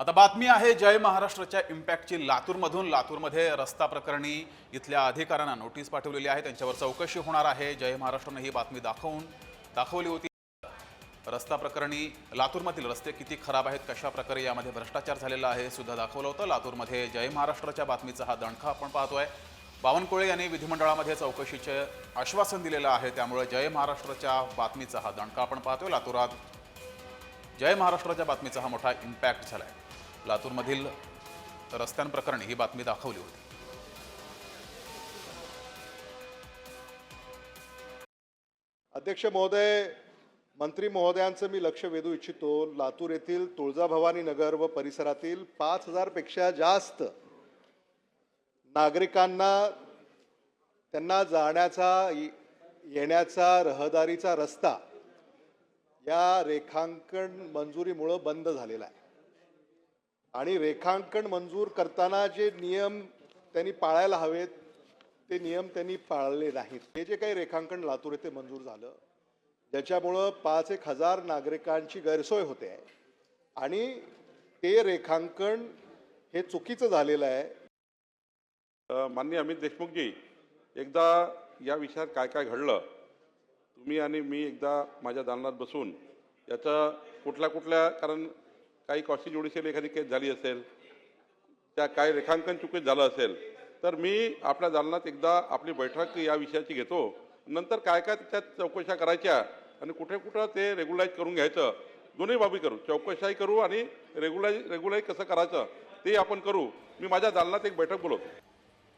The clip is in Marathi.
आता बातमी आहे जय महाराष्ट्राच्या इम्पॅक्टची. लातूरमधून लातूरमध्ये रस्ता प्रकरणी इथल्या अधिकाऱ्यांना नोटीस पाठवलेली आहे. त्यांच्यावर चौकशी होणार आहे. जय महाराष्ट्रानं ही बातमी दाखवून दाखवली होती. रस्ता प्रकरणी लातूरमधील रस्ते किती खराब आहेत कशा प्रकारे यामध्ये भ्रष्टाचार झालेला आहे सुद्धा दाखवलं होतं. लातूरमध्ये जय महाराष्ट्राच्या बातमीचा हा दणखा आपण पाहतोय. बावनकुळे यांनी विधिमंडळामध्ये चौकशीचे आश्वासन दिलेलं आहे. त्यामुळे जय महाराष्ट्राच्या बातमीचा हा दणका आपण पाहतोय. लातूरात जय महाराष्ट्राच्या बातमीचा हा मोठा इम्पॅक्ट झाला आहे लातूरमधील रस्त्यांप्रकरणी ही बातमी दाखवली होती. अध्यक्ष महोदय मंत्री महोदयांचं मी लक्ष वेधू इच्छितो. लातूर येथील तुळजाभवानी नगर व परिसरातील पाच हजारपेक्षा जास्त नागरिकांना त्यांना जाण्याचा येण्याचा रहदारीचा रस्ता या रेखांकन मंजुरीमुळं बंद झालेला आहे. आणि रेखांकन मंजूर करताना जे नियम त्यांनी पाळायला हवेत ते नियम त्यांनी पाळले नाहीत. हे जे काही रेखांकन लातूर येथे मंजूर झालं ज्याच्यामुळं पाच एक हजार नागरिकांची गैरसोय होते. आहे आणि ते रेखांकन हे चुकीचं झालेलं आहे. माननीय अमित देशमुखजी एकदा या विषयात काय काय घडलं तुम्ही आणि मी एकदा माझ्या दालनात बसून याचं कुठल्या कुठल्या कारण काही कॉस्टी ज्युडिशियल एखादी केस झाली असेल त्या काही रेखांकन चुकीत झालं असेल तर मी आपल्या दालनात एकदा आपली बैठक या विषयाची घेतो. नंतर काय काय त्यात चौकशा करायच्या आणि कुठे कुठं ते रेग्युलाईज करून घ्यायचं दोन्ही बाबी करू. चौकशाही करू आणि रेग्युलाईज रेग्युलाईज कसं करायचं ते आपण करू. मी माझ्या दालनात एक बैठक बोलवतो.